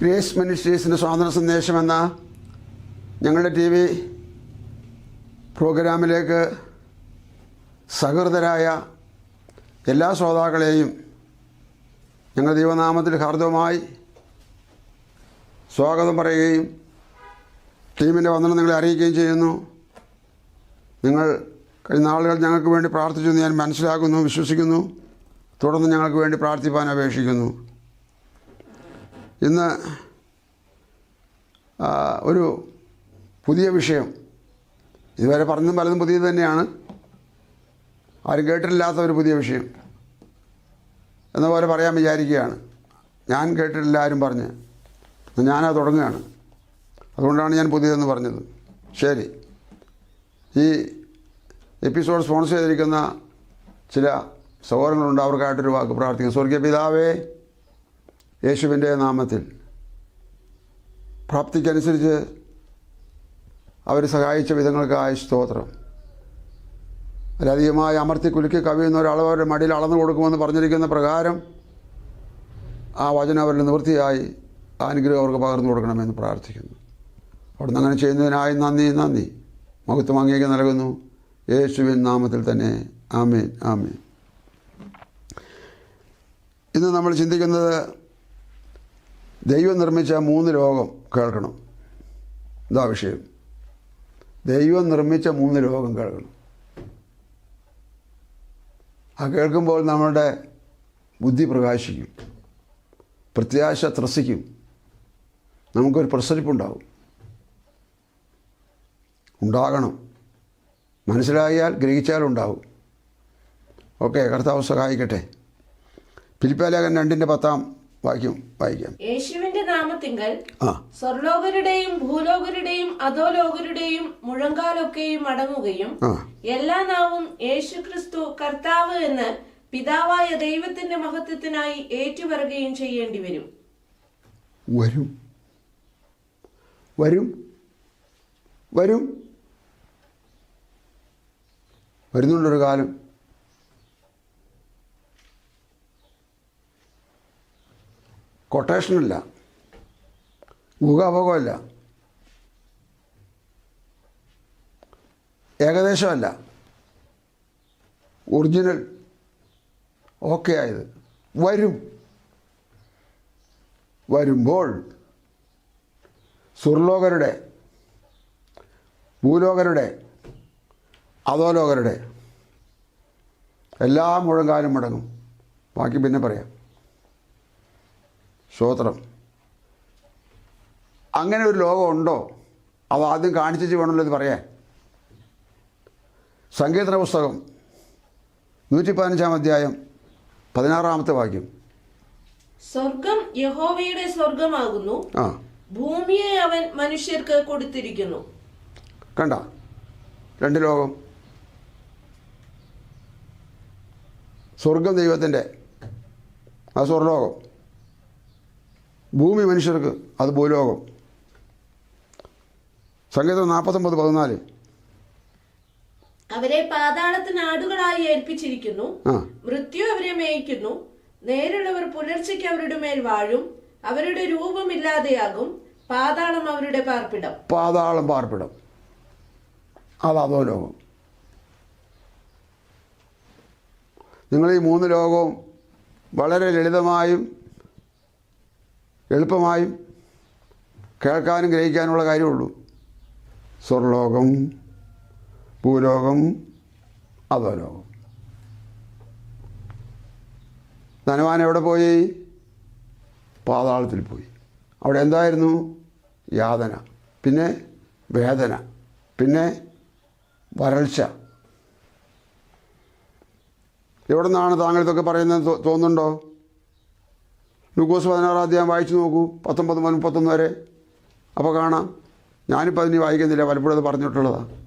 Grace മിനിസ്ട്രീസിന്റെ സ്വാതന്ത്ര്യ സന്ദേശം എന്ന ഞങ്ങളുടെ ടി വി പ്രോഗ്രാമിലേക്ക് സഹൃദരായ എല്ലാ ശ്രോതാക്കളെയും ഞങ്ങൾ ദൈവനാമത്തിൽ ഹാർദവമായി സ്വാഗതം പറയുകയും ടീമിന്റെ വന്ദനം നിങ്ങളെ അറിയിക്കുകയും ചെയ്യുന്നു. നിങ്ങൾ കഴിഞ്ഞ ആളുകൾ ഞങ്ങൾക്ക് വേണ്ടി പ്രാർത്ഥിച്ചു ഞാൻ മനസ്സിലാക്കുന്നു വിശ്വസിക്കുന്നു. തുടർന്ന് ഞങ്ങൾക്ക് വേണ്ടി പ്രാർത്ഥിപ്പാൻ അപേക്ഷിക്കുന്നു. ഇന്ന് ഒരു പുതിയ വിഷയം. ഇതുവരെ പറഞ്ഞതും പലതും പുതിയത് തന്നെയാണ്. ആരും കേട്ടിട്ടില്ലാത്ത ഒരു പുതിയ വിഷയം. എന്ന പോലെ പറയാൻ വിചാരിക്കുകയാണ്. ഞാൻ കേട്ടിട്ടില്ല ആരും പറഞ്ഞ്. ഞാനത് തുടങ്ങുകയാണ്. അതുകൊണ്ടാണ് ഞാൻ പുതിയതെന്ന് പറഞ്ഞത്. ശരി. ഈ എപ്പിസോഡ് സ്പോൺസർ ചെയ്തിരിക്കുന്ന ചില സഹോദരങ്ങളുണ്ട്. അവർക്കായിട്ടൊരു വാക്ക് പ്രാർത്ഥിക്കുന്നു. സ്വർഗീയ പിതാവേ യേശുവിന്റെ നാമത്തിൽ. പ്രാപ്തിക്കനുസരിച്ച് അവർ സഹായിച്ച വിധങ്ങൾക്കായ സ്തോത്രം. അതിലധികമായി അമർത്തി കുലുക്കി കവിയുന്ന ഒരളവരുടെ മടിയിൽ അളന്നു കൊടുക്കുമെന്ന് പറഞ്ഞിരിക്കുന്ന പ്രകാരം ആ വചനം അവരിൽ നിവൃത്തിയായി അനുഗ്രഹം അവർക്ക് പകർന്നു കൊടുക്കണമെന്ന് പ്രാർത്ഥിക്കുന്നു. അവിടുന്ന് അങ്ങനെ ചെയ്യുന്നതിനായി നന്ദി നന്ദി. മഹത്വം അങ്ങേക്ക് നൽകുന്നു. യേശുവിൻ നാമത്തിൽ തന്നെ. ആമേൻ ആമേൻ. ഇന്ന് നമ്മൾ ചിന്തിക്കുന്നത് ദൈവം നിർമ്മിച്ച മൂന്ന് രോഗം കേൾക്കണം. ഇതാ വിഷയം. ദൈവം നിർമ്മിച്ച മൂന്ന് രോഗം കേൾക്കണം. ആ കേൾക്കുമ്പോൾ നമ്മളുടെ ബുദ്ധി പ്രകാശിക്കും. പ്രത്യാശ ത്രസിക്കും. നമുക്കൊരു പ്രസരിപ്പുണ്ടാവും. ഉണ്ടാകണം. മനസ്സിലായാൽ ഗ്രഹിച്ചാൽ ഉണ്ടാവും. ഓക്കെ കർത്താവ് സഹായിക്കട്ടെ. ഫിലിപ്പാലേഖൻ രണ്ടിന്റെ പത്താം വാക്യം വായിക്കാം. യേശുവിന്റെ നാമത്തിങ്കൽ ആ. സ്വർലോകരുടെയും ഭൂലോകരുടെയും അധോലോകരുടെയും മുഴങ്കാലൊക്കെയും അടങ്ങുകയും എല്ലാ നാവും യേശു ക്രിസ്തു കർത്താവ് എന്ന് പിതാവായ ദൈവത്തിന്റെ മഹത്വത്തിനായി ഏറ്റുപറയുകയും ചെയ്യേണ്ടി വരും. വരും. വരും. വരും. വരുന്നുണ്ടൊരു കാലം. കൊട്ടേഷനല്ല ഊഹാഭോഗമല്ല ഏകദേശമല്ല. ഒറിജിനൽ ഓക്കെ ആയത്. വരും. വരുമ്പോൾ സുർലോകരുടെ ഭൂലോകരുടെ അധോലോകരുടെ എല്ലാ മുഴങ്കാലും മുടങ്ങും. ബാക്കി പിന്നെ പറയാം. സ്തോത്രം അങ്ങനെ ഒരു ലോകമുണ്ടോ? അത് ആദ്യം കാണിച്ചു വേണമല്ലോ ഇത് പറയാൻ. സങ്കീർത്തന പുസ്തകം നൂറ്റി പതിനഞ്ചാം അധ്യായം പതിനാറാമത്തെ വാക്യം. സ്വർഗം യഹോവയുടെ സ്വർഗമാകുന്നു. ആ. ഭൂമിയെ അവൻ മനുഷ്യർക്ക് കൊടുത്തിരിക്കുന്നു. കണ്ട? രണ്ട് ലോകം. സ്വർഗം ദൈവത്തിന്റെ ആ സ്വർലോകം. ഭൂമി മനുഷ്യർക്ക് അത് ഭൂലോകം. സംഗീതം നാൽപ്പത്തൊമ്പത് പതിനാല്. അവരെ പാതാളത്തിന് ആടുകളായി ഏൽപ്പിച്ചിരിക്കുന്നു. മൃത്യു അവരെ മേയിക്കുന്നു. നേരിടവർ പുലർച്ചയ്ക്ക് അവരുടെ മേൽ വാഴും. അവരുടെ രൂപമില്ലാതെയാകും പാതാളം അവരുടെ പാർപ്പിടം. പാതാളം പാർപ്പിടം. അത് അതോ ലോകം നിങ്ങൾ ഈ മൂന്ന് ലോകവും വളരെ ലളിതമായും എളുപ്പമായും കേൾക്കാനും ഗ്രഹിക്കാനുമുള്ള കാര്യമുള്ളൂ. സ്വർലോകം ഭൂലോകം അധോലോകം. ധനവാൻ എവിടെ പോയി? പാതാളത്തിൽ പോയി. അവിടെ എന്തായിരുന്നു? യാതന. പിന്നെ വേദന. പിന്നെ വരൾച്ച. എവിടെ നിന്നാണ് താങ്കൾ ഇതൊക്കെ പറയുന്നത് തോന്നുന്നുണ്ടോ? ലൂക്കോസ് പതിനാറാം അധ്യായം വായിച്ചു നോക്കൂ. പത്തൊമ്പത് മുതൽ മുപ്പത്തൊന്ന് വരെ. അപ്പോൾ കാണാം. ഞാനിപ്പോൾ അതിന് വായിക്കുന്നില്ല. പലപ്പോഴും അത് പറഞ്ഞിട്ടുള്ളതാണ്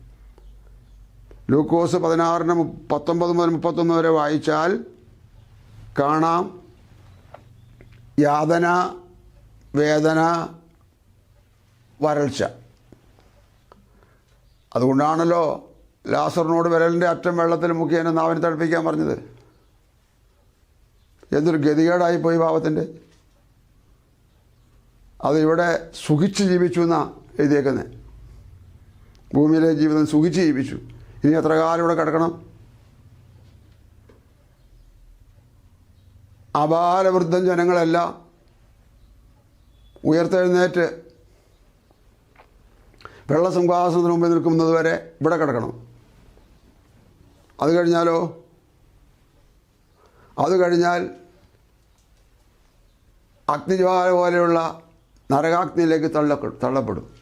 ലൂക്കോസ് പതിനാറിന് പത്തൊമ്പത് മുതൽ മുപ്പത്തൊന്ന് വരെ വായിച്ചാൽ കാണാം. യാതന വേദന വരൾച്ച. അതുകൊണ്ടാണല്ലോ ലാസറിനോട് വിരലിന്റെ അറ്റം വെള്ളത്തിൽ മുക്കി എന്നെ നാവിനെ തടുപ്പിക്കാൻ പറഞ്ഞത്. എന്തൊരു ഗതികേടായി പോയി പാവത്തിന്റെ അത് ഇവിടെ സുഖിച്ച് ജീവിച്ചു എന്നാണ് എഴുതിയേക്കുന്നത് ഭൂമിയിലെ ജീവിതം സുഖിച്ച് ജീവിച്ചു. ഇനി എത്ര കാലം ഇവിടെ കിടക്കണം? അപാലവൃദ്ധം ജനങ്ങളെല്ലാം ഉയർത്തെഴുന്നേറ്റ് വെള്ളസിംഹാസനത്തിന് മുമ്പിൽ നിൽക്കുന്നത് വരെ ഇവിടെ കിടക്കണം. അത് കഴിഞ്ഞാലോ? അത് കഴിഞ്ഞാൽ അഗ്നിജ്വാല പോലെയുള്ള നരകാഗ്നിയിലേക്ക് തള്ള തള്ളപ്പെടും.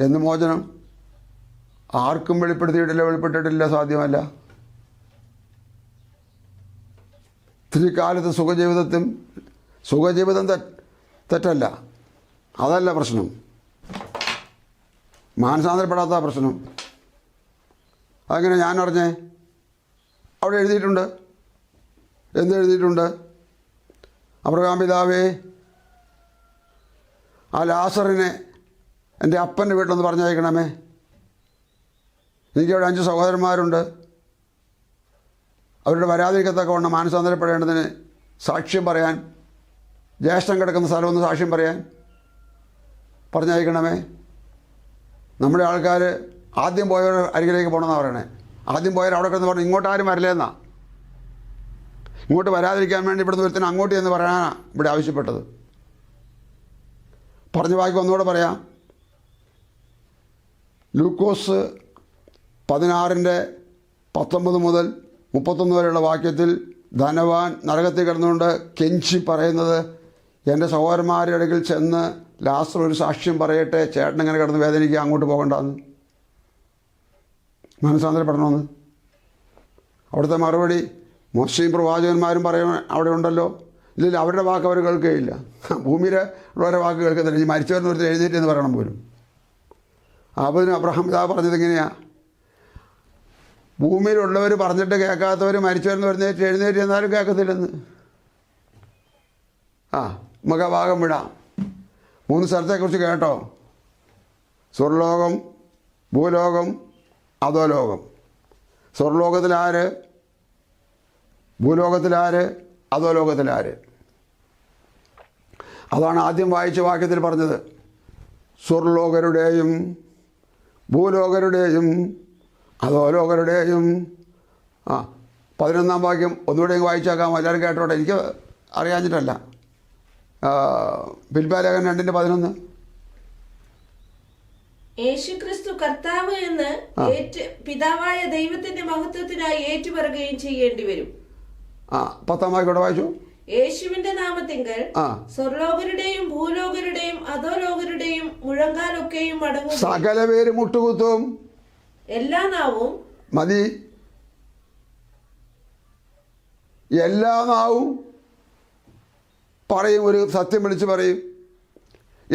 എന്ന് മോചനം ആർക്കും വെളിപ്പെടുത്തിയിട്ടില്ല വെളിപ്പെട്ടിട്ടില്ല സാധ്യമല്ല. ഇത്തിരി കാലത്ത് സുഖജീവിതത്തിൽ സുഖജീവിതം തെറ്റ് തെറ്റല്ല. അതല്ല പ്രശ്നം. മാനസാന്തരപ്പെടാത്ത പ്രശ്നം. അതെങ്ങനെ ഞാൻ അറിഞ്ഞേ? അവിടെ എഴുതിയിട്ടുണ്ട്. എന്ത് എഴുതിയിട്ടുണ്ട് അബ്രഹാം പിതാവേ ആ ലാസറിനെ എന്റെ അപ്പന്റെ വീട്ടിലൊന്ന് പറഞ്ഞയക്കണമേ. എനിക്കവിടെ അഞ്ച് സഹോദരന്മാരുണ്ട്. അവരുടെ വരാതിരിക്കത്തക്കവണ്ണം മാനസാന്തരപ്പെടേണ്ടതിന് സാക്ഷ്യം പറയാൻ ജ്യേഷ്ഠം കിടക്കുന്ന സ്ഥലമൊന്ന് സാക്ഷ്യം പറയാൻ പറഞ്ഞയക്കണമേ. നമ്മുടെ ആൾക്കാർ ആദ്യം പോയവർ അരികിലേക്ക് പോകണമെന്നാണ് പറയണേ. ആദ്യം പോയവർ അവിടെ കിടന്ന് പറഞ്ഞു ഇങ്ങോട്ട് ആരും വരില്ലെന്നാ. ഇങ്ങോട്ട് വരാതിരിക്കാൻ വേണ്ടി ഇവിടുന്ന് ഒരുത്തിന് അങ്ങോട്ട് എന്ന് പറയാനാണ് ഇവിടെ ആവശ്യപ്പെട്ടത്. പറഞ്ഞ വാക്ക് ഒന്നുകൂടെ പറയാം. ലൂക്കോസ് പതിനാറിന്റെ പത്തൊമ്പത് മുതൽ മുപ്പത്തൊന്ന് വരെയുള്ള വാക്യത്തിൽ ധനവാൻ നരകത്തിൽ കിടന്നുകൊണ്ട് കെഞ്ചി പറയുന്നത് എന്റെ സഹോദരന്മാരുടെ അടുക്കൽ ചെന്ന് ലാസ്റ്റർ ഒരു സാക്ഷ്യം പറയട്ടെ ചേട്ടൻ ഇങ്ങനെ കിടന്ന് വേദനിക്കുക അങ്ങോട്ട് പോകണ്ടെന്ന്. മനസ്സാന്തരപ്പെടണമെന്ന് അവിടുത്തെ മറുപടി മോശയും പ്രവാചകന്മാരും പറയാൻ അവിടെ ഉണ്ടല്ലോ. ഇല്ലെങ്കിൽ അവരുടെ വാക്ക് അവർ കേൾക്കുകയില്ല. ഭൂമിയിലെ ഉള്ളവരുടെ വാക്ക് കേൾക്കുന്നില്ല. ഈ മരിച്ചവരെന്ന് ഒരു എഴുന്നേറ്റ് എന്ന് പറയണം പോലും. അപ്പോൾ ഇതിന് അബ്രഹാം ഇതാ പറഞ്ഞത് എങ്ങനെയാണ് ഭൂമിയിലുള്ളവർ പറഞ്ഞിട്ട് കേൾക്കാത്തവർ മരിച്ചവരെന്ന് പറഞ്ഞേറ്റ് എഴുന്നേറ്റ് എന്നാലും കേൾക്കത്തില്ലെന്ന്. ആ നമുക്ക് ഭാഗം വിടാം. മൂന്ന് സ്ഥലത്തെക്കുറിച്ച് കേട്ടോ. സ്വർലോകം ഭൂലോകം അധോലോകം. സ്വർലോകത്തിലാര് ഭൂലോകത്തിലാര്? അധോലോകത്തിലാര് അതാണ് ആദ്യം വായിച്ച വാക്യത്തിൽ പറഞ്ഞത്. സ്വർലോകരുടെയും ഭൂലോകരുടെയും അധോലോകരുടെയും ആ പതിനൊന്നാം വാക്യം ഒന്നുകൂടെ വായിച്ചേക്കാം. എല്ലാവരും കേട്ടോട്ടെ. എനിക്ക് അറിയാഞ്ഞിട്ടല്ല. പിൽപ്പാലേഖൻ രണ്ടിന്റെ പതിനൊന്ന്. യേശുക്രിസ്തു കർത്താവ് എന്ന് പിതാവായ ദൈവത്തിന്റെ മഹത്വത്തിനായി ഏറ്റുപറയുകയും ചെയ്യേണ്ടി വരും ആ പത്താം വാക്യോടെ വായിച്ചു. യേശുവിന്റെ നാമത്തിങ്കൽ സ്വർലോകരുടെയും ഭൂലോകരുടെയും അധോലോകരുടെയും മുഴങ്കാലൊക്കെയും അടങ്ങും സകല പേര് മുട്ടുകുത്തും. എല്ലാ നാവും മതി. എല്ലാ നാവും പറയും ഒരു സത്യം വിളിച്ച് പറയും.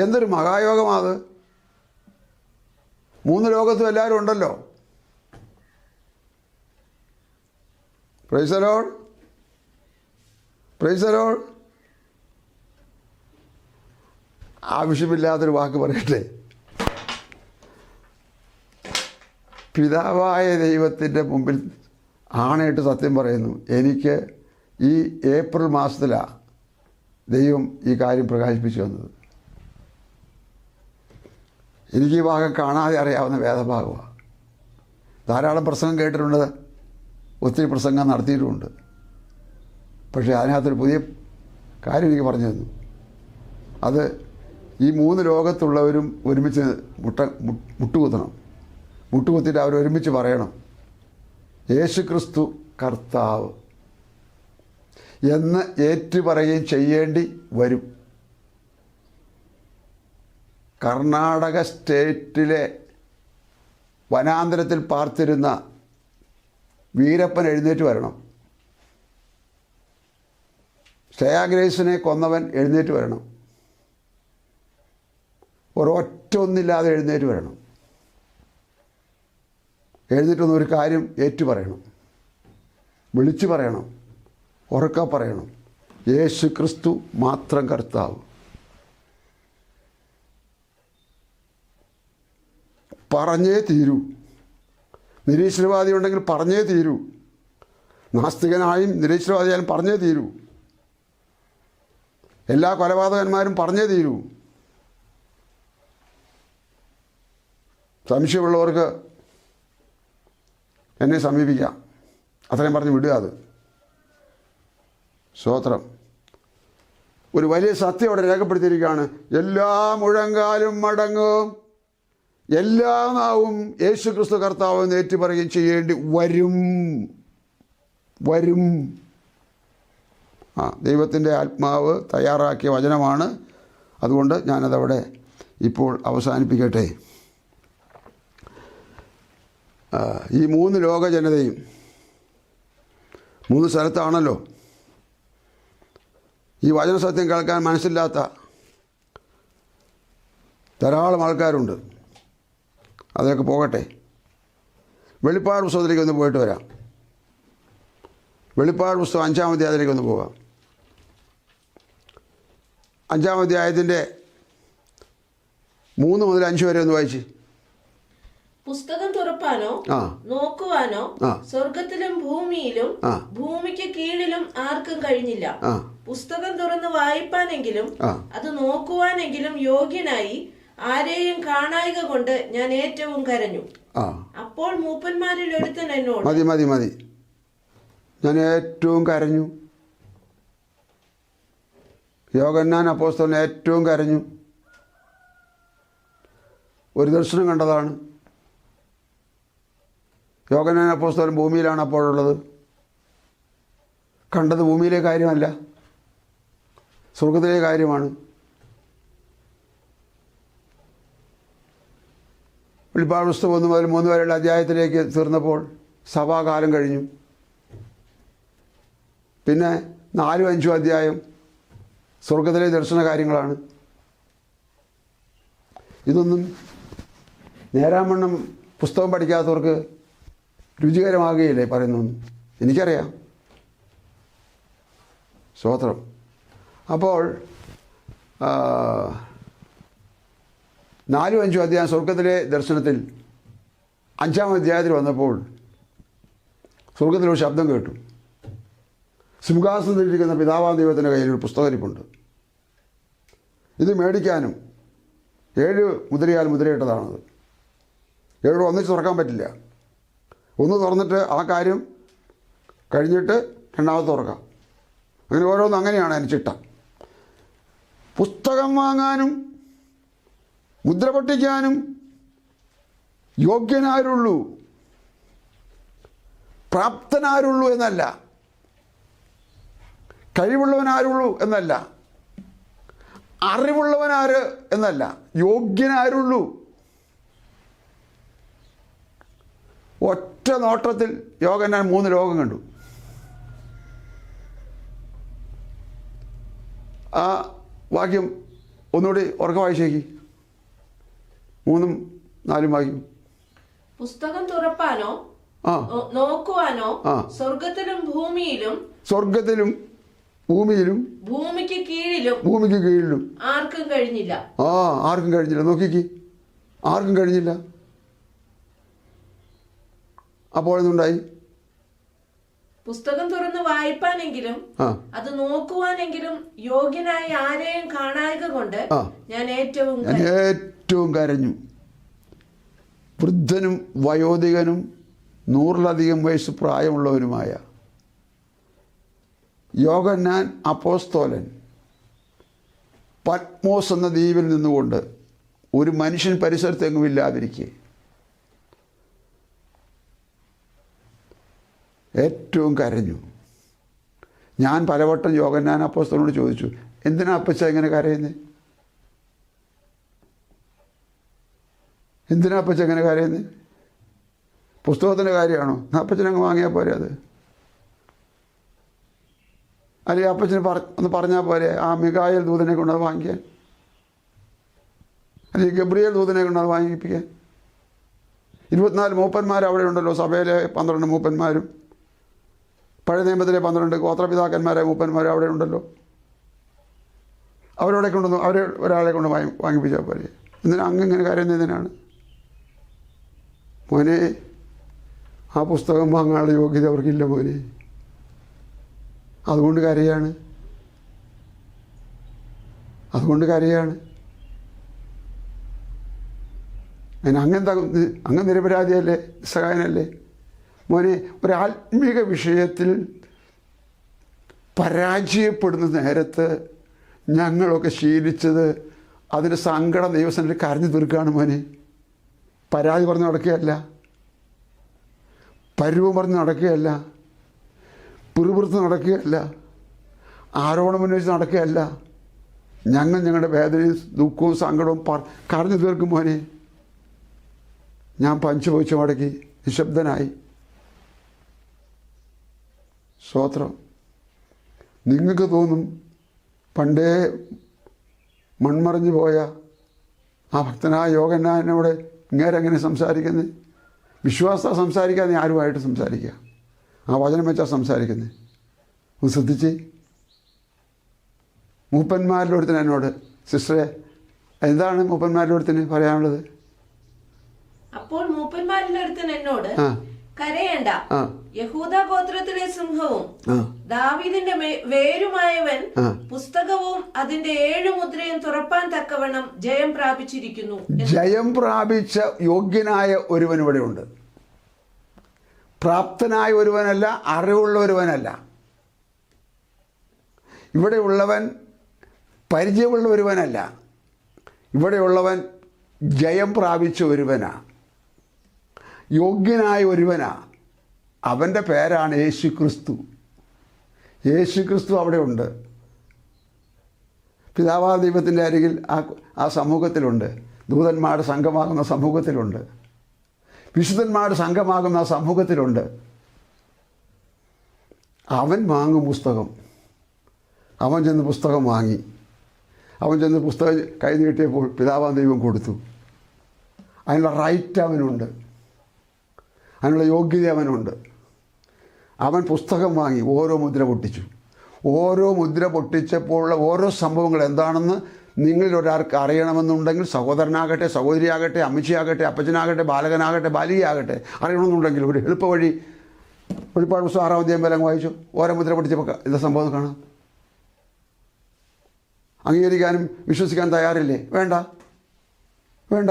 എന്തൊരു മഹായോഗമാത്. മൂന്ന് ലോകത്തും എല്ലാവരും ഉണ്ടല്ലോ. പ്രൈസലോൾ പ്രൈസലോൾ ആവശ്യമില്ലാത്തൊരു വാക്ക് പറയട്ടെ? പിതാവായ ദൈവത്തിന്റെ മുമ്പിൽ ആണയിട്ട് സത്യം പറയുന്നു. എനിക്ക് ഈ ഏപ്രിൽ മാസത്തിലാണ് ദൈവം ഈ കാര്യം പ്രകാശിപ്പിച്ചു വന്നത് എനിക്ക് ഈ ഭാഗം കാണാതെ അറിയാവുന്ന വേദഭാഗമാണ് ധാരാളം പ്രസംഗം കേട്ടിട്ടുണ്ട്. ഒത്തിരി പ്രസംഗം നടത്തിയിട്ടുമുണ്ട് പക്ഷേ അതിനകത്തൊരു പുതിയ കാര്യം എനിക്ക് പറഞ്ഞു തന്നു. അത് ഈ മൂന്ന് ലോകത്തുള്ളവരും ഒരുമിച്ച് മുട്ട മുട്ടുകുത്തണം. മുട്ടുകുത്തിയിട്ട് അവരൊരുമിച്ച് പറയണം. യേശു ക്രിസ്തു കർത്താവ് എന്ന് ഏറ്റുപറയുകയും ചെയ്യേണ്ടി വരും. കർണാടക സ്റ്റേറ്റിലെ വനാന്തരത്തിൽ പാർത്തിരുന്ന വീരപ്പൻ എഴുന്നേറ്റ് വരണം. ശ്രേയാഗ്രേസിനെ കൊന്നവൻ എഴുന്നേറ്റ് വരണം. ഒരൊറ്റ ഒന്നില്ലാതെ എഴുന്നേറ്റ് വരണം. എഴുന്നേറ്റ് ഒരു കാര്യം ഏറ്റു പറയണം. വിളിച്ചു പറയണം. ഉറക്ക പറയണം. യേശു ക്രിസ്തു മാത്രം കർത്താവ്. പറഞ്ഞേ തീരൂ. നിരീശ്വരവാദി ഉണ്ടെങ്കിൽ പറഞ്ഞേ തീരൂ. നാസ്തികനായും നിരീശ്വരവാദിയായും പറഞ്ഞേ തീരൂ. എല്ലാ കൊലപാതകന്മാരും പറഞ്ഞേ തീരൂ. സംശയമുള്ളവർക്ക് എന്നെ സമീപിക്കാം. അത്രയും പറഞ്ഞ് വിടുക അത്. സ്തോത്രം ഒരു വലിയ സത്യം അവിടെ രേഖപ്പെടുത്തിയിരിക്കുകയാണ്. എല്ലാ മുഴങ്കാലും മടങ്ങും. എല്ലാ നാവും യേശു ക്രിസ്തു കർത്താവ് ഏറ്റുപറയുകയും ചെയ്യേണ്ടി വരും. വരും. ആ ദൈവത്തിന്റെ ആത്മാവ് തയ്യാറാക്കിയ വചനമാണ്. അതുകൊണ്ട് ഞാനതവിടെ ഇപ്പോൾ അവസാനിപ്പിക്കട്ടെ. ഈ മൂന്ന് ലോക ജനതയും മൂന്ന് സ്ഥലത്താണല്ലോ. ഈ വചന സത്യം കേൾക്കാൻ മനസ്സില്ലാത്ത ധാരാളം ആൾക്കാരുണ്ട്. അതൊക്കെ പോകട്ടെ. വെളിപ്പാട് പുസ്തകത്തിലേക്ക് ഒന്ന് പോയിട്ട് വരാം. വെളിപ്പാട് പുസ്തകം അഞ്ചാമത്തെ അതിലേക്ക് ഒന്ന് പോകാം. അഞ്ചാം അധ്യായത്തിന്റെ മൂന്ന് മുതൽ അഞ്ച് വരെ ഒന്ന് വായിച്ച്. പുസ്തകം തുറപ്പാനോ നോക്കുവാനോ. സ്വർഗത്തിലും ഭൂമിയിലും. ഭൂമിക്ക് കീഴിലും ആർക്കും കഴിഞ്ഞില്ല. പുസ്തകം തുറന്ന് വായിപ്പാനെങ്കിലും അത് നോക്കുവാനെങ്കിലും യോഗ്യനായി ആരെയും കാണായിക കൊണ്ട് ഞാൻ ഏറ്റവും കരഞ്ഞു. അപ്പോൾ മൂപ്പന്മാരിൽ ഒരുത്തൻ എന്നോട് മതി മതി മതി. ഞാൻ ഏറ്റവും കരഞ്ഞു. യോഗന്നാൻ അപ്പോസ്തലൻ ഏറ്റവും കരഞ്ഞു. ഒരു ദർശനം കണ്ടതാണ്. യോഗന്നാൻ അപ്പോസ്തലൻ ഭൂമിയിലാണ് അപ്പോഴുള്ളത് കണ്ടത് ഭൂമിയിലെ കാര്യമല്ല. സ്വർഗത്തിലെ കാര്യമാണ്. വെളിപ്പാട് പുസ്തകം ഒന്ന് മുതൽ മൂന്ന് വരെയുള്ള അധ്യായത്തിലേക്ക് തീർന്നപ്പോൾ സഭാകാലം കഴിഞ്ഞു. പിന്നെ നാലും അഞ്ചും അധ്യായം സ്വർഗത്തിലെ ദർശന കാര്യങ്ങളാണ് ഇതൊന്നും നേരാമണ്ണം പുസ്തകം പഠിക്കാത്തവർക്ക് രുചികരമാകുകയില്ലേ പറയുന്നൊന്നും എനിക്കറിയാം. സ്തോത്രം അപ്പോൾ നാലും അഞ്ചും അധ്യായം സ്വർഗത്തിലെ ദർശനത്തിൽ അഞ്ചാം അധ്യായത്തിൽ വന്നപ്പോൾ സ്വർഗത്തിലൊരു ശബ്ദം കേട്ടു. സിംഹാസനത്തിലിരിക്കുന്ന പിതാവാ ദൈവത്തിന്റെ കയ്യിൽ ഒരു പുസ്തകരിപ്പുണ്ട്. ഇത് മേടിക്കാനും ഏഴ് മുദ്രയാൽ മുദ്രയിട്ടതാണത് ഏഴ് ഒന്നിച്ച് തുറക്കാൻ പറ്റില്ല. ഒന്ന് തുറന്നിട്ട് ആ കാര്യം കഴിഞ്ഞിട്ട് രണ്ടാമത് തുറക്കാം. അങ്ങനെ ഓരോന്നും അങ്ങനെയാണ് അതിന് ചിട്ട പുസ്തകം വാങ്ങാനും മുദ്ര പൊട്ടിക്കാനും യോഗ്യനാരുള്ളൂ. പ്രാപ്തനാരുള്ളൂ എന്നല്ല. കഴിവുള്ളവനാരുള്ളൂ എന്നല്ല. അറിവുള്ളവൻ ആര് എന്നല്ല. യോഗ്യനാരുള്ളൂ. ഒറ്റ നോട്ടത്തിൽ യോഗ ഞാൻ മൂന്ന് ലോകം കണ്ടു. ആ വാക്യം ഒന്നുകൂടി ഉറക്ക വായിച്ചേക്ക് മൂന്നും നാലും വാക്യം പുസ്തകം തുറപ്പാനോ ആ. നോക്കുവാനോ ആ. സ്വർഗത്തിലും ഭൂമിയിലും സ്വർഗത്തിലും ഭൂമിയിലും ഭൂമിക്ക് കീഴിലും ഭൂമിക്ക് കീഴിലും. ആർക്കും കഴിഞ്ഞില്ല. ആ ആർക്കും കഴിഞ്ഞില്ല. നോക്കിക്ക്. ആർക്കും കഴിഞ്ഞില്ല. അപ്പോൾ എന്തുണ്ടായി? പുസ്തകം തുറന്ന് വായിപ്പാനെങ്കിലും അത് നോക്കുവാനെങ്കിലും യോഗ്യനായി ആരെയും കാണായക കൊണ്ട് ഞാൻ ഏറ്റവും. ഏറ്റവും കരഞ്ഞു. വൃദ്ധനും വയോധികനും നൂറിലധികം വയസ്സ് പ്രായമുള്ളവനുമായ യോഗന്നാൻ അപ്പോസ്തോലൻ. പത്മോസ് എന്ന ദ്വീപിൽ നിന്നുകൊണ്ട് ഒരു മനുഷ്യൻ പരിസരത്തെങ്ങും ഇല്ലാതിരിക്കെ. ഏറ്റവും കരഞ്ഞു. ഞാൻ പലവട്ടം യോഗന്നാൻ അപ്പോസ്തോനോട് ചോദിച്ചു എന്തിനാ അപ്പച്ച ഇങ്ങനെ കരയുന്നത് എന്തിനാ അപ്പച്ച ഇങ്ങനെ കരയുന്നത് പുസ്തകത്തിന്റെ കാര്യമാണോ? അപ്പച്ചനങ്ങ് വാങ്ങിയാൽ പോരെ അത്. അല്ലെങ്കിൽ അപ്പച്ചന് പറ ഒന്ന് പറഞ്ഞാൽ പോരെ. ആ മികായൽ ദൂതനെ കൊണ്ട് അത് വാങ്ങിക്കാൻ. അല്ലെങ്കിൽ ഗബ്രിയേൽ ദൂതനെ കൊണ്ട് അത് വാങ്ങിപ്പിക്കാൻ. ഇരുപത്തിനാല് മൂപ്പന്മാർ അവിടെ ഉണ്ടല്ലോ. സഭയിലെ പന്ത്രണ്ട് മൂപ്പന്മാരും. പഴയ നിയമത്തിലെ പന്ത്രണ്ട് ഗോത്രപിതാക്കന്മാരെ മൂപ്പന്മാരും അവിടെ ഉണ്ടല്ലോ. അവരോടെ കൊണ്ടൊന്ന് അവരെ ഒരാളെ കൊണ്ട് വാങ്ങി വാങ്ങിപ്പിച്ചാൽ പോരെ. എന്തിനാ അങ്ങനെ കാര്യം കരയുന്നതിനാണ് മോനെ ആ പുസ്തകം വാങ്ങാനുള്ള യോഗ്യത അവർക്കില്ല മോനെ. അതുകൊണ്ട് കരയാണ്. അതുകൊണ്ട് കരയാണ്. അതിന് അങ്ങനെ അങ്ങ് നിരപരാധിയല്ലേ? സഹായനല്ലേ മോനെ ഒരു വിഷയത്തിൽ പരാജയപ്പെടുന്ന നേരത്ത് ഞങ്ങളൊക്കെ ശീലിച്ചത് അതിന്റെ സങ്കടം ദൈവസം കരഞ്ഞു തീർക്കുകയാണ് മോനെ. പരാതി പറഞ്ഞ് നടക്കുകയല്ല. പരുവം പറഞ്ഞ് നടക്കുകയല്ല. പിറുപിറുത്ത് നടക്കുകയല്ല. ആരോപണം ഉന്നയിച്ച് നടക്കുകയല്ല. ഞങ്ങൾ ഞങ്ങളുടെ വേദനയും ദുഃഖവും സങ്കടവും പറ കരഞ്ഞു തീർക്കും മോനെ. ഞാൻ പഞ്ചുപോയിച്ച് മടക്കി നിശബ്ദനായി. സ്വോത്രം. നിങ്ങൾക്ക് തോന്നും പണ്ടേ മൺമറിഞ്ഞു പോയ ആ ഭക്തനായ യോഗനാഥനോട് ഇങ്ങേരെങ്ങനെ സംസാരിക്കുന്നത് വിശ്വാസ സംസാരിക്കാതെ ആരുമായിട്ട് സംസാരിക്കുക? ആ വചനം വെച്ചാൽ സംസാരിക്കുന്നത് ഒന്ന് ശ്രദ്ധിച്ച്. മൂപ്പന്മാരുടെ അടുത്തിന് എന്നോട് സിസ്റ്ററെ എന്താണ് മൂപ്പന്മാരുടെ അടുത്തിന് പറയാനുള്ളത്? അപ്പോൾ മൂപ്പന്മാരിൽ ഒരുത്തൻ എന്നോട് കരയേണ്ട. യഹൂദ ഗോത്രത്തിലെ സിംഹവും ദാവീദിന്റെ വേരുമായവൻ പുസ്തകവും അതിന്റെ ഏഴ് മുദ്രയും തുറപ്പാൻ തക്കവണ്ണം ജയം പ്രാപിച്ചിരിക്കുന്നു. ജയം പ്രാപിച്ച യോഗ്യനായ ഒരുവൻ ഇവിടെ ഉണ്ട്. പ്രാപ്തനായ ഒരുവനല്ല അറിവുള്ള ഒരുവനല്ല. ഇവിടെയുള്ളവൻ പരിചയമുള്ള ഒരുവനല്ല. ഇവിടെയുള്ളവൻ ജയം പ്രാപിച്ച ഒരുവനാ. യോഗ്യനായ ഒരുവനാ. അവന്റെ പേരാണ് യേശു ക്രിസ്തു യേശു ക്രിസ്തു അവിടെ ഉണ്ട് പിതാവാ ദൈവത്തിന്റെ അരികിൽ ആ ആ സമൂഹത്തിലുണ്ട്. ദൂതന്മാരുടെ സംഘമാകുന്ന സമൂഹത്തിലുണ്ട്. വിശുദ്ധന്മാരുടെ സംഘമാകുന്ന ആ സമൂഹത്തിലുണ്ട്. അവൻ വാങ്ങും പുസ്തകം. അവൻ ചെന്ന് പുസ്തകം വാങ്ങി. അവൻ ചെന്ന് പുസ്തകം കൈ നീട്ടിയപ്പോൾ പിതാവാൻ ദൈവം കൊടുത്തു. അതിനുള്ള റൈറ്റ് അവനുണ്ട്. അതിനുള്ള യോഗ്യത അവനുണ്ട്. അവൻ പുസ്തകം വാങ്ങി ഓരോ മുദ്ര പൊട്ടിച്ചു. ഓരോ മുദ്ര പൊട്ടിച്ചപ്പോഴുള്ള ഓരോ സംഭവങ്ങൾ എന്താണെന്ന് നിങ്ങളിൽ ഒരാൾക്ക് അറിയണമെന്നുണ്ടെങ്കിൽ സഹോദരനാകട്ടെ സഹോദരിയാകട്ടെ അമ്മച്ചിയാകട്ടെ അപ്പച്ചനാകട്ടെ ബാലകനാകട്ടെ ബാലികയാകട്ടെ അറിയണമെന്നുണ്ടെങ്കിൽ ഒരു എളുപ്പ വഴി ഒരുപാട് പുസ്തകം ആറാം അധ്യായം വരെ വായിച്ചു. ഓരോ മുദ്ര പഠിച്ചപ്പോൾ എന്താ സംഭവം കാണാം. അംഗീകരിക്കാനും വിശ്വസിക്കാൻ തയ്യാറില്ലേ? വേണ്ട. വേണ്ട.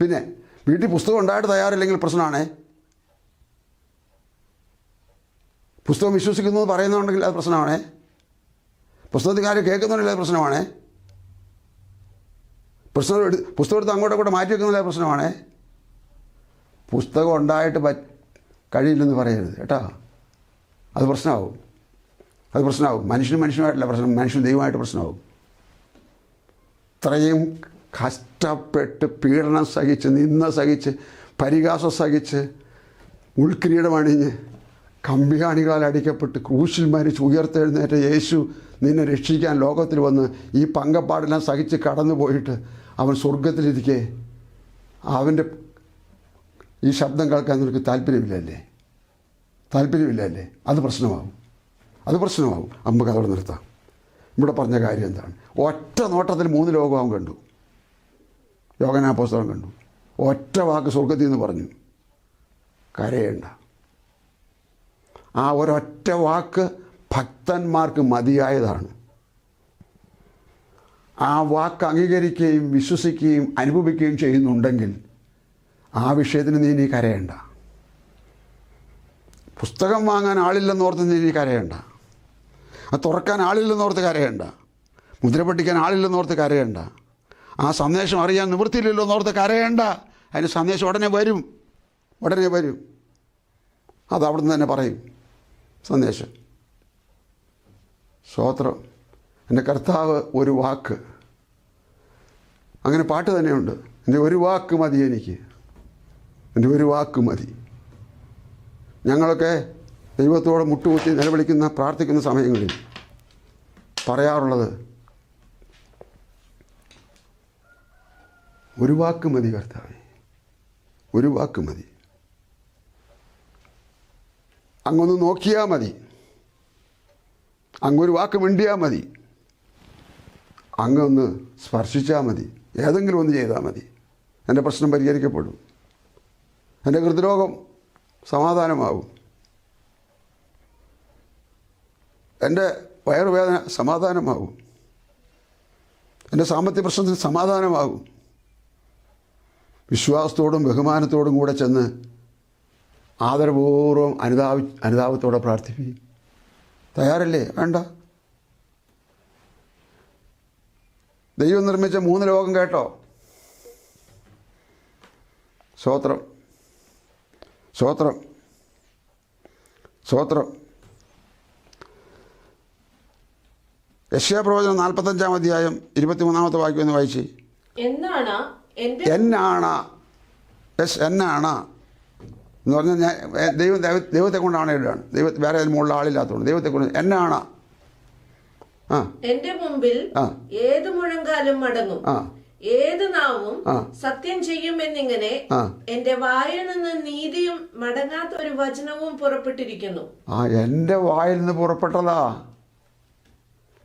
പിന്നെ വീട്ടിൽ പുസ്തകം ഉണ്ടായിട്ട് തയ്യാറില്ലെങ്കിൽ പ്രശ്നമാണേ. പുസ്തകം വിശ്വസിക്കുന്നു പറയുന്നുണ്ടെങ്കിൽ അത് പ്രശ്നമാണേ. പുസ്തകത്തിൽ കാര്യം പ്രശ്നമാണ്? പുസ്തകം എടുത്ത് പുസ്തകം എടുത്ത് അങ്ങോട്ടും മാറ്റി വെക്കുന്നില്ല പ്രശ്നമാണ്? പുസ്തകം ഉണ്ടായിട്ട് കഴിയില്ലെന്ന് പറയരുത് കേട്ടോ. അത് പ്രശ്നമാവും. അത് പ്രശ്നമാവും. മനുഷ്യനും മനുഷ്യനുമായിട്ടുള്ള പ്രശ്നം. മനുഷ്യനും ദൈവമായിട്ട് പ്രശ്നമാവും. ഇത്രയും കഷ്ടപ്പെട്ട് പീഡനം സഹിച്ച് നിന്ന സഹിച്ച് പരിഹാസം സഹിച്ച് ഉൾക്കിരീടം കമ്പിയാണികളാൽ അടിക്കപ്പെട്ട് ക്രൂശിൽ മരിച്ച് ഉയർത്തെഴുന്നേറ്റ യേശു നിന്നെ രക്ഷിക്കാൻ ലോകത്തിൽ വന്ന് ഈ പങ്കപ്പാടെല്ലാം സഹിച്ച് കടന്നു പോയിട്ട് അവൻ സ്വർഗത്തിലിരിക്കെ അവന്റെ ഈ ശബ്ദം കേൾക്കാൻ നിനക്ക് താല്പര്യമില്ലല്ലേ? താല്പര്യമില്ലല്ലേ? അത് പ്രശ്നമാവും. അത് പ്രശ്നമാവും. നമുക്ക് അതോടെ നിർത്താം. ഇവിടെ പറഞ്ഞ കാര്യം എന്താണ്? ഒറ്റ നോട്ടത്തിൽ മൂന്ന് ലോകം അവൻ കണ്ടു. യോഗനാ പുസ്തകം കണ്ടു. ഒറ്റ വാക്ക് സ്വർഗത്തിൽ നിന്ന് പറഞ്ഞു. കരയേണ്ട. ആ ഒരൊറ്റ വാക്ക് ഭക്തന്മാർക്ക് മതിയായതാണ്. ആ വാക്ക് അംഗീകരിക്കുകയും വിശ്വസിക്കുകയും അനുഭവിക്കുകയും ചെയ്യുന്നുണ്ടെങ്കിൽ ആ വിഷയത്തിന് നീ നീ കരയേണ്ട. പുസ്തകം വാങ്ങാൻ ആളില്ലെന്നോർത്ത് നീ നീ കരയേണ്ട. അത് തുറക്കാൻ ആളില്ലെന്നോർത്ത് കരയേണ്ട. മുദ്ര പഠിക്കാൻ ആളില്ലെന്നോർത്ത് കരയേണ്ട. ആ സന്ദേശം അറിയാൻ നിവൃത്തിയില്ലല്ലോ എന്നോർത്ത് കരയേണ്ട. അതിന് സന്ദേശം ഉടനെ വരും. ഉടനെ വരും. അത് അവിടുന്ന് തന്നെ പറയും. സന്ദേശം. സ്വോത്രം എന്റെ കർത്താവ് ഒരു വാക്ക്. അങ്ങനെ പാട്ട് തന്നെയുണ്ട്. എന്റെ ഒരു വാക്ക് മതി എനിക്ക്. എന്റെ ഒരു വാക്ക് മതി. ഞങ്ങളൊക്കെ ദൈവത്തോട് മുട്ടുകുത്തി നിലവിളിക്കുന്ന പ്രാർത്ഥിക്കുന്ന സമയങ്ങളിൽ പറയാറുള്ളത് ഒരു വാക്ക് മതി കർത്താവേ. ഒരു വാക്ക് മതി. അങ്ങൊന്ന് നോക്കിയാൽ മതി. അങ്ങൊരു വാക്ക് മിണ്ടിയാൽ മതി. അങ്ങൊന്ന് സ്പർശിച്ചാൽ മതി. ഏതെങ്കിലും ഒന്ന് ചെയ്താൽ മതി. എന്റെ പ്രശ്നം പരിഹരിക്കപ്പെടും. എന്റെ ഹൃദ്രോഗം സമാധാനമാകും എന്റെ വയറുവേദന സമാധാനമാകും എന്റെ സാമ്പത്തിക പ്രശ്നത്തിന് സമാധാനമാകും വിശ്വാസത്തോടും ബഹുമാനത്തോടും കൂടെ ചെന്ന് ആദരപൂർവം അനുതാപ അനുതാപത്തോടെ പ്രാർത്ഥിപ്പിക്കും. തയ്യാറല്ലേ? വേണ്ട. ദൈവം നിർമ്മിച്ച മൂന്ന് ലോകം കേട്ടോ? സ്വോത്രം. സ്വോത്രം. സ്വോത്രം. യശ്യാപ്രവചനം നാൽപ്പത്തഞ്ചാം അധ്യായം ഇരുപത്തിമൂന്നാമത്തെ വാക്യം എന്ന് വായിച്ച്. എന്നാണ് എന്നാണ്. എസ് എന്നാണ്. എന്ന് പറഞ്ഞാൽ ഞാൻ ദൈവം ദൈവ- ദൈവത്തെ കൊണ്ടാണ് ഇടുകയാണ് ദൈവ വേറെ മുകളിൽ ആളില്ലാത്തതുകൊണ്ട് ദൈവത്തെ കൊണ്ട് എന്നാണ്? ആ. എന്റെ മുമ്പിൽ. ഏത് മുഴങ്കാലും മടങ്ങും. ആ. ഏത് നാവും സത്യം ചെയ്യുമെന്നിങ്ങനെ എന്നിങ്ങനെ എന്റെ വായിൽ നിന്ന് നീതിയും മടങ്ങാത്ത ഒരു വചനവും പുറപ്പെട്ടിരിക്കുന്നു. ആ എന്റെ വായിൽ നിന്ന് പുറപ്പെട്ടതാ.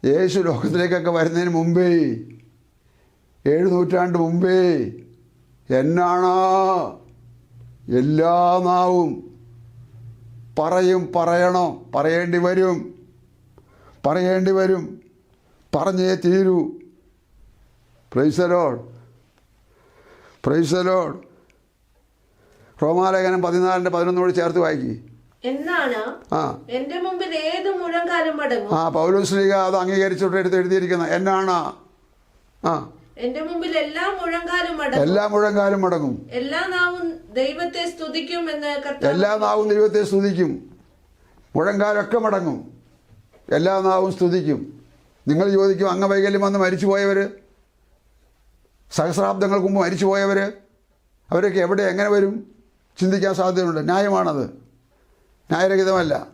യേശു ലോകത്തിലേക്കൊക്കെ വരുന്നതിന് മുമ്പേ ഏഴ് നൂറ്റാണ്ട് മുമ്പേ എന്നാണ്? എല്ലാ നാവും പറയും പറയണോ? പറയേണ്ടി വരും. പറയേണ്ടി വരും. പറഞ്ഞേ തീരൂ. പ്രൈസലോൾ പ്രൈസലോൾ റോമാലേഖനം പതിനാലിന്റെ പതിനൊന്നോട് ചേർത്ത് വായിക്കി. എന്നാണ് ആ. എന്റെ മുമ്പിൽ ഏത് മുഴങ്കാലും മടങ്ങും ആ പൗലോസ്ലിക അത് അംഗീകരിച്ചിട്ട് എടുത്ത് എഴുതിയിരിക്കുന്ന എന്നാണ്? ആ. എന്റെ മുമ്പിൽ എല്ലാ മുഴങ്കാലും മടങ്ങും. എല്ലാ മുഴങ്കാലും മടങ്ങും. എല്ലാ നാവും ദൈവത്തെ സ്തുതിക്കും എന്ന് കർത്താവ് എല്ലാ നാവും ദൈവത്തെ സ്തുതിക്കും. മുഴങ്കാലൊക്കെ മടങ്ങും. എല്ലാ നാവും സ്തുതിക്കും. നിങ്ങൾ ചോദിക്കും അംഗവൈകല്യം വന്ന് മരിച്ചുപോയവർ സഹസ്രാബ്ദങ്ങൾക്ക് മുമ്പ് മരിച്ചുപോയവർ അവരൊക്കെ എവിടെ എങ്ങനെ വരും? ചിന്തിക്കാൻ സാധ്യതയുണ്ട്. ന്യായമാണത്. ന്യായരഹിതമല്ല.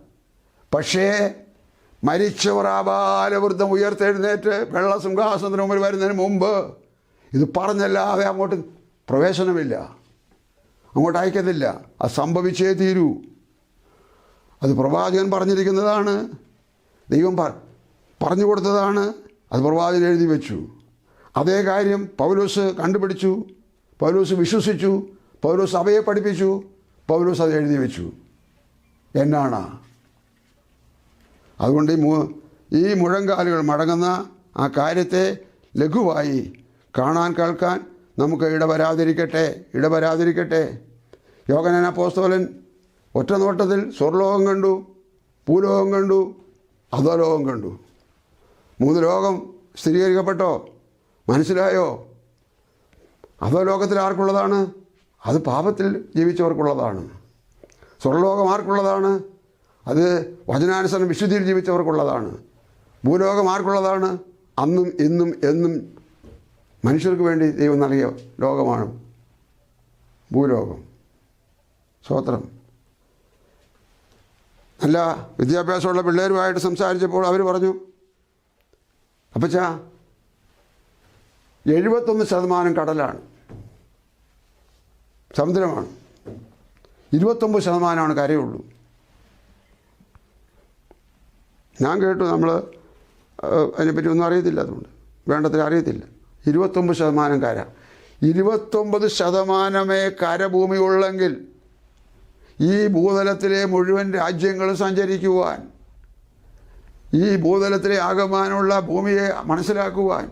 പക്ഷേ മരിച്ചവർ ആബാലവൃദ്ധം ഉയർത്തെഴുന്നേറ്റ് വെള്ള സിംഹാസനത്തിന് മുമ്പിൽ വരുന്നതിന് മുമ്പ് ഇത് പറഞ്ഞല്ലാതെ അങ്ങോട്ട് പ്രവേശനമില്ല. അങ്ങോട്ട് അയക്കത്തില്ല. അത് സംഭവിച്ചേ തീരൂ. അത് പ്രവാചകൻ പറഞ്ഞിരിക്കുന്നതാണ്. ദൈവം പറഞ്ഞു കൊടുത്തതാണ്. അത് പ്രവാചകൻ എഴുതി വെച്ചു. അതേ കാര്യം പൗലോസ് കണ്ടുപിടിച്ചു. പൗലോസ് വിശ്വസിച്ചു. പൗലോസ് അവയെ പഠിപ്പിച്ചു. പൗലോസ് അത് എഴുതി വെച്ചു. എന്നാണ് അതുകൊണ്ട് ഈ മു ഈ മുഴങ്കാലുകൾ മടങ്ങുന്ന ആ കാര്യത്തെ ലഘുവായി കാണാൻ കേൾക്കാൻ നമുക്ക് ഇടവരാതിരിക്കട്ടെ ഇടവരാതിരിക്കട്ടെ. യോഗനാന പോസ്തോലൻ ഒറ്റ നോട്ടത്തിൽ സ്വർലോകം കണ്ടു ഭൂലോകം കണ്ടു അധോലോകം കണ്ടു. മൂന്ന് ലോകം സ്ഥിരീകരിക്കപ്പെട്ടോ? മനസ്സിലായോ? അധോലോകത്തിൽ ആർക്കുള്ളതാണ്? അത് പാപത്തിൽ ജീവിച്ചവർക്കുള്ളതാണ്. സ്വർലോകം ആർക്കുള്ളതാണ്? അത് വചനാനുസരണം വിശുദ്ധിയിൽ ജീവിച്ചവർക്കുള്ളതാണ്. ഭൂലോകം ആർക്കുള്ളതാണ്? അന്നും ഇന്നും എന്നും മനുഷ്യർക്ക് വേണ്ടി ദൈവം നൽകിയ ലോകമാണ് ഭൂലോകം. സ്വോത്രം നല്ല വിദ്യാഭ്യാസമുള്ള പിള്ളേരുമായിട്ട് സംസാരിച്ചപ്പോൾ അവർ പറഞ്ഞു അപ്പച്ച എഴുപത്തൊന്ന് ശതമാനം കടലാണ്. സമുദ്രമാണ്. ഇരുപത്തൊമ്പത് ശതമാനമാണ് കരയുള്ളൂ. ഞാൻ കേട്ടു നമ്മൾ അതിനെപ്പറ്റി ഒന്നും അറിയത്തില്ല അതുകൊണ്ട്. വേണ്ടത്ര അറിയത്തില്ല. ഇരുപത്തൊമ്പത് ശതമാനം കര. ഇരുപത്തൊമ്പത് ശതമാനമേ കരഭൂമി ഉള്ളെങ്കിൽ ഈ ഭൂതലത്തിലെ മുഴുവൻ രാജ്യങ്ങളും സഞ്ചരിക്കുവാൻ ഈ ഭൂതലത്തിലെ ആകമാനമുള്ള ഭൂമിയെ മനസ്സിലാക്കുവാൻ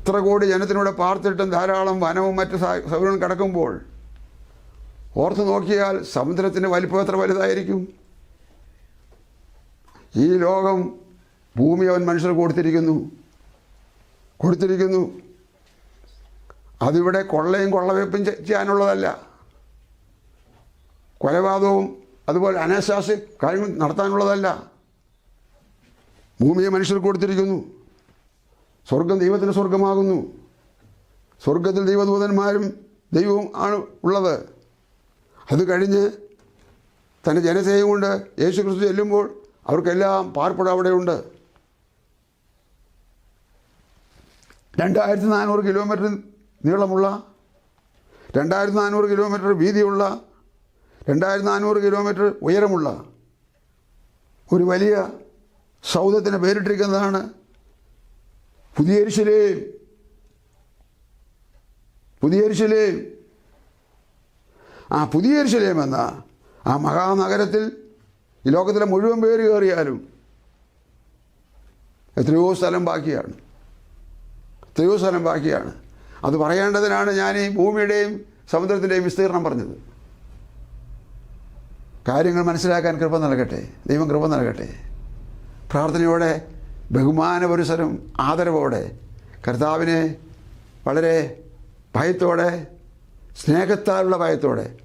ഇത്ര കോടി ജനത്തിനൂടെ പാർത്തിട്ടും ധാരാളം വനവും മറ്റ് സൗകര്യങ്ങളും കിടക്കുമ്പോൾ ഓർത്ത് നോക്കിയാൽ സമുദ്രത്തിന്റെ വലിപ്പം എത്ര വലുതായിരിക്കും? ഈ ലോകം ഭൂമി അവൻ മനുഷ്യർ കൊടുത്തിരിക്കുന്നു. കൊടുത്തിരിക്കുന്നു. അതിവിടെ കൊള്ളയും കൊള്ളവെപ്പും ചെയ്യാനുള്ളതല്ല. കൊലപാതകവും അതുപോലെ അനാശാസ്യ കാര്യങ്ങൾ നടത്താനുള്ളതല്ല. ഭൂമിയെ മനുഷ്യർ കൊടുത്തിരിക്കുന്നു. സ്വർഗം ദൈവത്തിന് സ്വർഗമാകുന്നു. സ്വർഗത്തിൽ ദൈവദൂതന്മാരും ദൈവവും ആണ് ഉള്ളത്. അത് കഴിഞ്ഞ് തന്റെ ജനസേയം കൊണ്ട് യേശു ക്രിസ്തു ചെല്ലുമ്പോൾ അവർക്കെല്ലാം പാർപ്പിടം അവിടെയുണ്ട്. രണ്ടായിരത്തി നാനൂറ് കിലോമീറ്റർ നീളമുള്ള രണ്ടായിരത്തി നാനൂറ് കിലോമീറ്റർ വീതിയുള്ള രണ്ടായിരത്തി നാനൂറ് കിലോമീറ്റർ ഉയരമുള്ള ഒരു വലിയ സൗധത്തിന് പേരിട്ടിരിക്കുന്നതാണ് പുതിയ എരിശിലേം പുതിയ ആ പുതിയ എന്ന ആ മഹാനഗരത്തിൽ ഈ ലോകത്തിലെ മുഴുവൻ പേര് കയറിയാലും എത്രയോ സ്ഥലം ബാക്കിയാണ്. എത്രയോ സ്ഥലം ബാക്കിയാണ്. അത് പറയേണ്ടതിനാണ് ഞാൻ ഈ ഭൂമിയുടെയും സമുദ്രത്തിന്റെയും വിസ്തീർണം പറഞ്ഞത്. കാര്യങ്ങൾ മനസ്സിലാക്കാൻ കൃപ നൽകട്ടെ. ദൈവം കൃപ നൽകട്ടെ. പ്രാർത്ഥനയോടെ ബഹുമാനപുരുസരം ആദരവോടെ കർത്താവിനെ വളരെ ഭയത്തോടെ സ്നേഹത്താലുള്ള ഭയത്തോടെ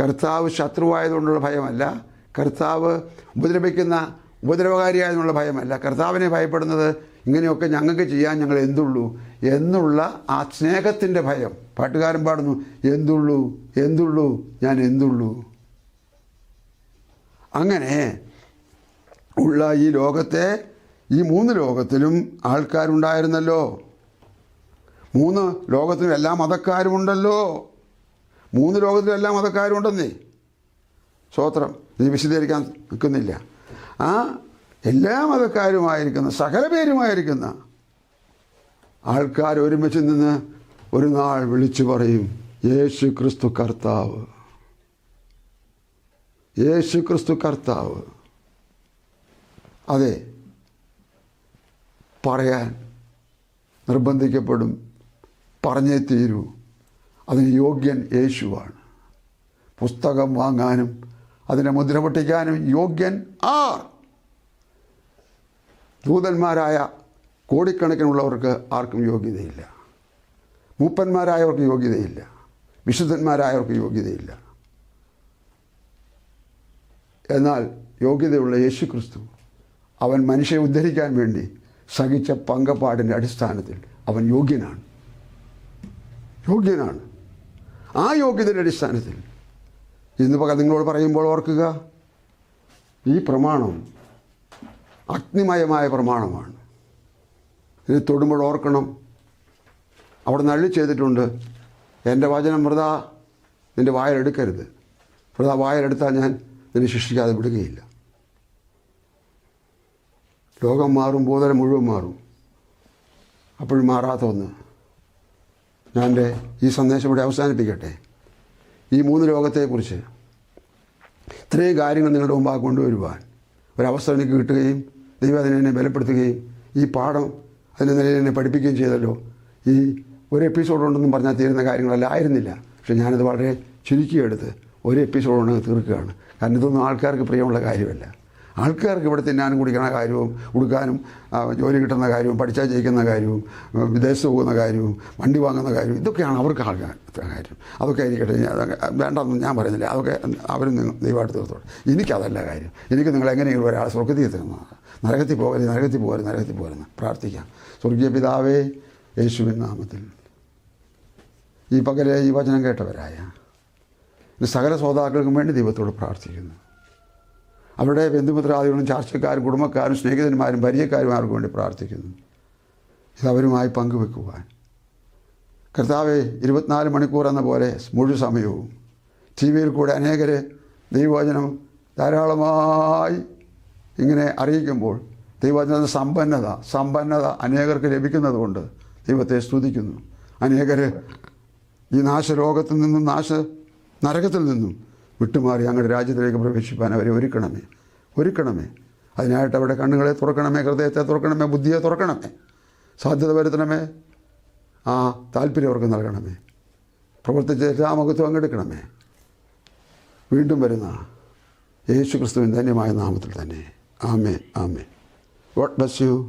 കർത്താവ് ശത്രുവായതുകൊണ്ടുള്ള ഭയമല്ല കർത്താവ് ഉപദ്രവിക്കുന്ന ഉപദ്രവകാരിയായെന്നുള്ള ഭയമല്ല. കർത്താവിനെ ഭയപ്പെടുന്നത് ഇങ്ങനെയൊക്കെ ഞങ്ങൾക്ക് ചെയ്യാൻ ഞങ്ങൾ എന്തുള്ളൂ? എന്നുള്ള ആ സ്നേഹത്തിന്റെ ഭയം. പാട്ടുകാരൻ പാടുന്നു എന്തുള്ളൂ? എന്തുള്ളൂ? ഞാൻ എന്തുള്ളൂ? അങ്ങനെ ഉള്ള ഈ ലോകത്തെ ഈ മൂന്ന് ലോകത്തിലും ആൾക്കാരുണ്ടായിരുന്നല്ലോ. മൂന്ന് ലോകത്തിലും എല്ലാ മതക്കാരുമുണ്ടല്ലോ. മൂന്ന് ലോകത്തിലും എല്ലാ മതക്കാരും സ്വോത്രം. ഇത് വിശദീകരിക്കാൻ നിൽക്കുന്നില്ല. ആ എല്ലാ മതക്കാരുമായിരിക്കുന്ന സകല പേരുമായിരിക്കുന്ന ആൾക്കാർ ഒരുമിച്ച് നിന്ന് ഒരു നാൾ വിളിച്ചു പറയും യേശു ക്രിസ്തു കർത്താവ്. യേശു ക്രിസ്തു കർത്താവ്. അതെ പറയാൻ നിർബന്ധിക്കപ്പെടും പറഞ്ഞേ തീരൂ. അതിന് യോഗ്യൻ യേശുവാണ്. പുസ്തകം വാങ്ങാനും അതിനെ മുദ്ര പൊട്ടിക്കാനും യോഗ്യൻ ആർ. ദൂതന്മാരായ കോടിക്കണക്കിനുള്ളവർക്ക് ആർക്കും യോഗ്യതയില്ല. മൂപ്പന്മാരായവർക്ക് യോഗ്യതയില്ല. വിശുദ്ധന്മാരായവർക്ക് യോഗ്യതയില്ല. എന്നാൽ യോഗ്യതയുള്ള യേശു ക്രിസ്തു അവൻ മനുഷ്യരെ ഉദ്ധരിക്കാൻ വേണ്ടി സഹിച്ച പങ്കപ്പാടിന്റെ അടിസ്ഥാനത്തിൽ അവൻ യോഗ്യനാണ്. യോഗ്യനാണ്. ആ യോഗ്യതയുടെ അടിസ്ഥാനത്തിൽ ഇന്ന് പകൽ നിങ്ങളോട് പറയുമ്പോൾ ഓർക്കുക ഈ പ്രമാണം അഗ്നിമയമായ പ്രമാണമാണ്. ഇത് തൊടുമ്പോൾ ഓർക്കണം. അവിടെ നള്ളി ചെയ്തിട്ടുണ്ട്. എന്റെ വചനം വൃത നിന്റെ വായലെടുക്കരുത്. വൃത വായലെടുത്താൽ ഞാൻ നിന്നെ ശിക്ഷിക്കാതെ വിടുകയില്ല. ലോകം മാറും ഭൂതലം മുഴുവൻ മാറും. അപ്പോഴും മാറാത്ത ഒന്ന്. ഞാൻ ഈ സന്ദേശം ഇവിടെ അവസാനിപ്പിക്കട്ടെ. ഈ മൂന്ന് ലോകത്തെക്കുറിച്ച് ഇത്രയും കാര്യങ്ങൾ നിങ്ങളുടെ മുമ്പാകെ കൊണ്ടുവരുവാൻ. ഒരവസരം എനിക്ക് കിട്ടുകയും ദൈവം അതിനെ ബലപ്പെടുത്തുകയും ഈ പാഠം അതിന്റെ നിലയിൽ എന്നെ പഠിപ്പിക്കുകയും ചെയ്തല്ലോ. ഈ ഒരു എപ്പിസോഡ് ഉണ്ടെന്നും പറഞ്ഞാൽ തീരുന്ന കാര്യങ്ങളല്ല ആയിരുന്നില്ല. പക്ഷെ ഞാനത് വളരെ ചുരുക്കിയെടുത്ത് ഒരു എപ്പിസോഡ് കൊണ്ട് തീർക്കുകയാണ്. കാരണം ഇതൊന്നും ആൾക്കാർക്ക് പ്രിയമുള്ള കാര്യമല്ല. ആൾക്കാർക്ക് ഇവിടെ തിന്നാനും കുടിക്കണ കാര്യവും കൊടുക്കാനും ജോലി കിട്ടുന്ന കാര്യവും പഠിച്ചാൽ ജയിക്കുന്ന കാര്യവും വിദേശത്ത് പോകുന്ന കാര്യവും വണ്ടി വാങ്ങുന്ന കാര്യവും ഇതൊക്കെയാണ് അവർക്ക് ആൾക്കാർ കാര്യം. അതൊക്കെ ആയിരിക്കട്ടെ വേണ്ടെന്ന് ഞാൻ പറയുന്നില്ല. അതൊക്കെ അവരും ദൈവമായിട്ട് തീർത്തോട്ടെ എനിക്കതല്ല കാര്യം. എനിക്ക് നിങ്ങൾ എങ്ങനെയെങ്കിലും ഒരാൾ സ്വർഗത്തിൽ തരുന്നതാണ്. നരകത്തിൽ പോകരുത് നരകത്തിൽ പോകരുത് നരകത്തിൽ പോകരുത്. പ്രാർത്ഥിക്കാം. സ്വർഗീയ പിതാവേ യേശുവിൻ നാമത്തിൽ. ഈ പകലെ ഈ വചനം കേട്ടവരായ സകല ശ്രോതാക്കൾക്കും വേണ്ടി ദൈവത്തോട് പ്രാർത്ഥിക്കുന്നു. അവരുടെ ബന്ധുമിത്രാദികളും ചാർച്ചക്കാരും കുടുംബക്കാരും സ്നേഹിതന്മാരും പരിചയക്കാരും അവർക്ക് വേണ്ടി പ്രാർത്ഥിക്കുന്നു. ഇത് അവരുമായി പങ്കുവെക്കുവാൻ. കർത്താവെ ഇരുപത്തിനാല് മണിക്കൂർ എന്ന പോലെ മുഴുവൻ സമയവും ടി വിയിൽ കൂടെ അനേകർ ദൈവവചനം ധാരാളമായി ഇങ്ങനെ അറിയിക്കുമ്പോൾ ദൈവവചന സമ്പന്നത സമ്പന്നത അനേകർക്ക് ലഭിക്കുന്നത് കൊണ്ട് ദൈവത്തെ സ്തുതിക്കുന്നു. അനേകർ ഈ നാശരോഗത്തിൽ നിന്നും നാശ നരകത്തിൽ നിന്നും വിട്ടുമാറി അങ്ങോട്ട് രാജ്യത്തിലേക്ക് പ്രവേശിപ്പാൻ അവരെ ഒരുക്കണമേ. ഒരുക്കണമേ. അതിനായിട്ട് അവിടെ കണ്ണുകളെ തുറക്കണമേ ഹൃദയത്തെ തുറക്കണമേ ബുദ്ധിയെ തുറക്കണമേ. സാധ്യത വരുത്തണമേ. ആ താല്പര്യം അവർക്ക് നൽകണമേ. പ്രവർത്തിച്ച് എല്ലാ മുഖത്തും അങ്ങെടുക്കണമേ വീണ്ടും വരുന്ന യേശു ക്രിസ്തുവിൻ ധന്യമായ നാമത്തിൽ തന്നെ. ആമേ ആമേ വാട്ട് ബസ് യു